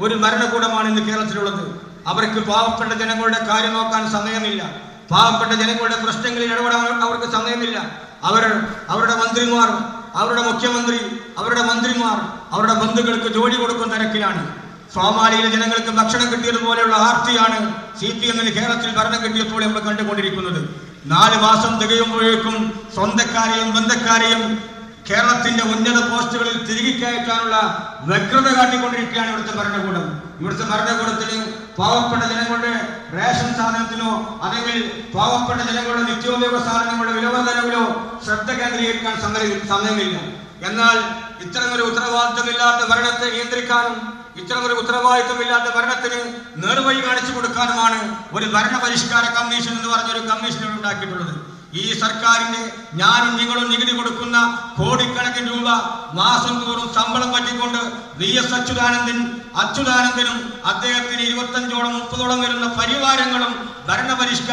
ഒരു ഭരണകൂടമാണ് ഇന്ന് കേരളത്തിലുള്ളത്. അവർക്ക് പാവപ്പെട്ട ജനങ്ങളുടെ കാര്യം നോക്കാൻ സമയമില്ല. പാവപ്പെട്ട ജനങ്ങളുടെ പ്രശ്നങ്ങളിൽ ഇടപെടാൻ അവർക്ക് സമയമില്ല. അവർ അവരുടെ മന്ത്രിമാർ അവരുടെ മുഖ്യമന്ത്രി അവരുടെ മന്ത്രിമാർ അവരുടെ ബന്ധുക്കൾക്ക് ജോലി കൊടുക്കുന്ന തിരക്കിലാണ് സോമാലിയിലെ ജനങ്ങൾക്ക് ഭക്ഷണം കിട്ടിയതുപോലെയുള്ള ആർത്തിയാണ് സി പി എമ്മിന് കേരളത്തിൽ ഭരണം കിട്ടിയപ്പോൾ നമ്മൾ കണ്ടുകൊണ്ടിരിക്കുന്നത്. നാല് മാസം തികയുമ്പോഴേക്കും സ്വന്തക്കാരെയും ബന്ധക്കാരെയും കേരളത്തിന്റെ ഉന്നത പോസ്റ്റുകളിൽ തിരികെ കയറ്റാനുള്ള വ്യഗ്രത കാട്ടിക്കൊണ്ടിരിക്കുകയാണ് ഇവിടുത്തെ ഭരണകൂടം. ഇവിടുത്തെ ഭരണകൂടത്തിന് പാവപ്പെട്ട ജനങ്ങളുടെ റേഷൻ സാധനത്തിനോ അല്ലെങ്കിൽ പാവപ്പെട്ട ജനങ്ങളുടെ നിത്യോപയോഗ സാധനങ്ങളുടെ വിലവർധനവിലോ ശ്രദ്ധ കേന്ദ്രീകരിക്കാൻ സമയ- സമയമില്ല. എന്നാൽ ഇത്തരമൊരു ഉത്തരവാദിത്തമില്ലാത്ത ഭരണത്തെ നിയന്ത്രിക്കാനും ഇത്തരമൊരു ഉത്തരവാദിത്തമില്ലാത്ത ഭരണത്തിന് നേർവഴി കാണിച്ചു കൊടുക്കാനുമാണ് ഒരു ഭരണപരിഷ്കാര കമ്മീഷൻ എന്ന് പറഞ്ഞ ഒരു കമ്മീഷൻ ഉണ്ടാക്കിയിട്ടുള്ളത്. ഈ സർക്കാരിന്റെ ഞാനും നിങ്ങളും നികുതി കൊടുക്കുന്ന കോടിക്കണക്കിന് രൂപ മാസം തോറും ശമ്പളം പറ്റിക്കൊണ്ട് വി എസ് അച്യുതാനന്ദൻ അച്യുതാനന്ദനും അദ്ദേഹത്തിന് ഇരുപത്തഞ്ചോളം മുപ്പതോളം വരുന്ന പരിവാരങ്ങളും ഭരണപരിഷ്കാര